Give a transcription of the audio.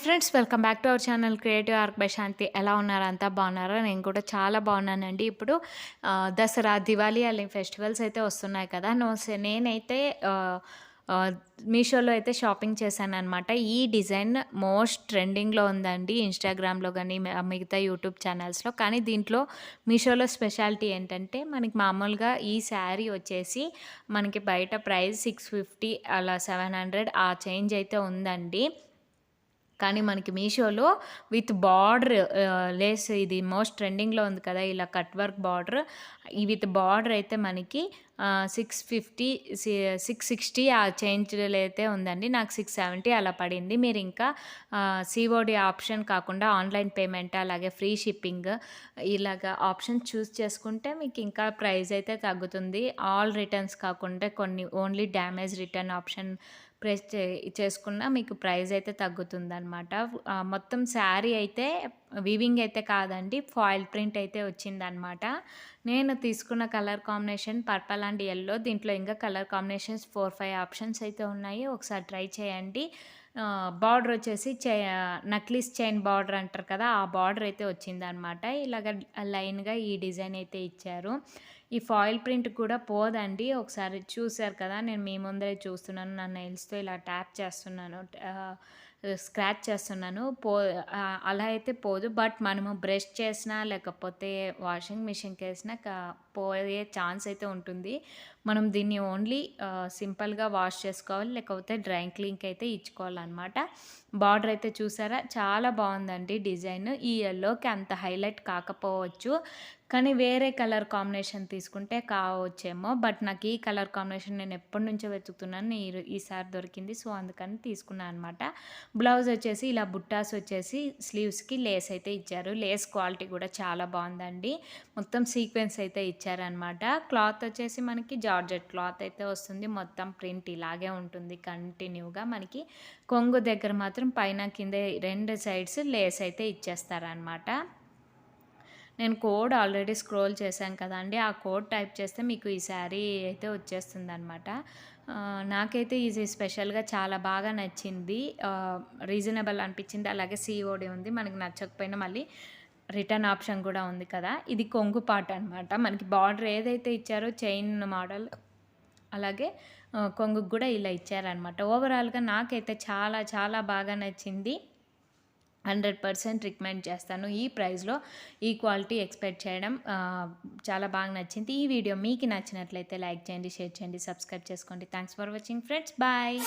Friends welcome back to our channel creative arc by Shanti ఎలా ఉన్నారు? అంతా బాగున్నారా? నేను కూడా చాలా బాగున్నానండి. ఇప్పుడు దసరా దివాళీ అలాగే ఫెస్టివల్స్ అయితే వస్తున్నాయి కదా. నో నేనైతే మీషోలో అయితే షాపింగ్ చేశాను అనమాట ఈ డిజైన్ మోస్ట్ ట్రెండింగ్లో ఉందండి. ఇన్స్టాగ్రామ్లో కానీ మిగతా యూట్యూబ్ ఛానల్స్లో కానీ దీంట్లో మీషోలో స్పెషాలిటీ ఏంటంటే మనకి మామూలుగా ఈ శారీ వచ్చేసి మనకి బయట ప్రైస్ సిక్స్ ఫిఫ్టీ అలా సెవెన్ హండ్రెడ్ ఆ చేంజ్ అయితే ఉందండి. కానీ మనకి మీషోలో విత్ బార్డర్ లేస్ ఇది మోస్ట్ ట్రెండింగ్లో ఉంది కదా ఇలా కట్ వర్క్ బార్డర్. ఈ విత్ బార్డర్ అయితే మనకి సిక్స్ ఫిఫ్టీ సిక్స్ సిక్స్టీ ఆ చేంజ్లో అయితే ఉందండి. నాకు సిక్స్ సెవెంటీ అలా పడింది. మీరు ఇంకా సిఓడి ఆప్షన్ కాకుండా ఆన్లైన్ పేమెంట్ అలాగే ఫ్రీ షిప్పింగ్ ఇలాగ ఆప్షన్ చూస్ చేసుకుంటే మీకు ఇంకా ప్రైస్ అయితే తగ్గుతుంది. ఆల్ రిటర్న్స్ కాకుండా కొన్ని only damage return option press చే చేసుకున్న మీకు ప్రైస్ అయితే తగ్గుతుందనమాట మొత్తం శారీ అయితే వీవింగ్ అయితే కాదండి ఫాయిల్ ప్రింట్ అయితే వచ్చిందనమాట నేను తీసుకున్న colour combination purple and yellow దీంట్లో ఇంకా colour combinations four five options అయితే ఉన్నాయి. ఒకసారి ట్రై చేయండి. బార్డర్ వచ్చేసి చే నక్లీస్ చైన్ బార్డర్ అంటారు కదా ఆ బార్డర్ అయితే వచ్చిందనమాట ఇలాగ లైన్గా ఈ డిజైన్ అయితే ఇచ్చారు. ఈ ఫాయిల్ ప్రింట్ కూడా పోదండి. ఒకసారి చూశారు కదా నేను మీ ముందరే చూస్తున్నాను. నా నెయిల్స్తో ఇలా ట్యాప్ చేస్తున్నాను స్క్రాచ్ చేస్తున్నాను. పో అలా అయితే పోదు. బట్ మనము బ్రష్ చేసినా లేకపోతే వాషింగ్ మిషన్కి వేసినా కా- పోయే ఛాన్స్ అయితే ఉంటుంది. మనం దీన్ని ఓన్లీ సింపుల్గా వాష్ చేసుకోవాలి లేకపోతే డ్రై క్లీన్కి అయితే ఇచ్చుకోవాలన్నమాట. బార్డర్ అయితే చూసారా? చాలా బాగుందండి డిజైన్. ఈ ఎల్లోకి అంత హైలైట్ కాకపోవచ్చు. కానీ వేరే కలర్ కాంబినేషన్ తీసుకుంటే కావచ్చేమో బట్ నాకు ఈ కలర్ కాంబినేషన్ నేను ఎప్పటి నుంచో వెతుకుతున్నాను. ఈ ఈసారి దొరికింది. సో అందుకని తీసుకున్నాను అనమాట బ్లౌజ్ వచ్చేసి ఇలా బుట్టాస్ వచ్చేసి స్లీవ్స్కి లేస్ అయితే ఇచ్చారు. లేస్ క్వాలిటీ కూడా చాలా బాగుందండి. మొత్తం సీక్వెన్స్ అయితే ఇచ్చారనమాట క్లాత్ వచ్చేసి మనకి జార్జెట్ క్లాత్ అయితే వస్తుంది. మొత్తం ప్రింట్ ఇలాగే ఉంటుంది కంటిన్యూగా మనకి. కొంగు దగ్గర మాత్రం పైన కింద రెండు సైడ్స్ లేస్ అయితే ఇచ్చేస్తారనమాట నేను కోడ్ ఆల్రెడీ స్క్రోల్ చేశాను కదండి. ఆ కోడ్ టైప్ చేస్తే మీకు ఈ శారీ అయితే వచ్చేస్తుంది అనమాట నాకైతే ఇది స్పెషల్గా చాలా బాగా నచ్చింది. రీజనబుల్ అనిపించింది. అలాగే సిఓడి ఉంది. మనకి నచ్చకపోయినా మళ్ళీ రిటర్న్ ఆప్షన్ కూడా ఉంది కదా. ఇది కొంగు పాట అనమాట మనకి బార్డర్ ఏదైతే ఇచ్చారో చైన్ మోడల్ అలాగే కొంగుకు కూడా ఇలా ఇచ్చారనమాట ఓవరాల్గా నాకైతే చాలా చాలా బాగా నచ్చింది. హండ్రెడ్ పర్సెంట్ రికమెండ్ చేస్తాను. ఈ ప్రైస్లో ఈ క్వాలిటీ ఎక్స్పెక్ట్ చేయడం చాలా బాగా నచ్చింది. ఈ వీడియో మీకు నచ్చినట్లయితే లైక్ చేయండి షేర్ చేయండి సబ్స్క్రైబ్ చేసుకోండి. Thanks for watching friends. Bye.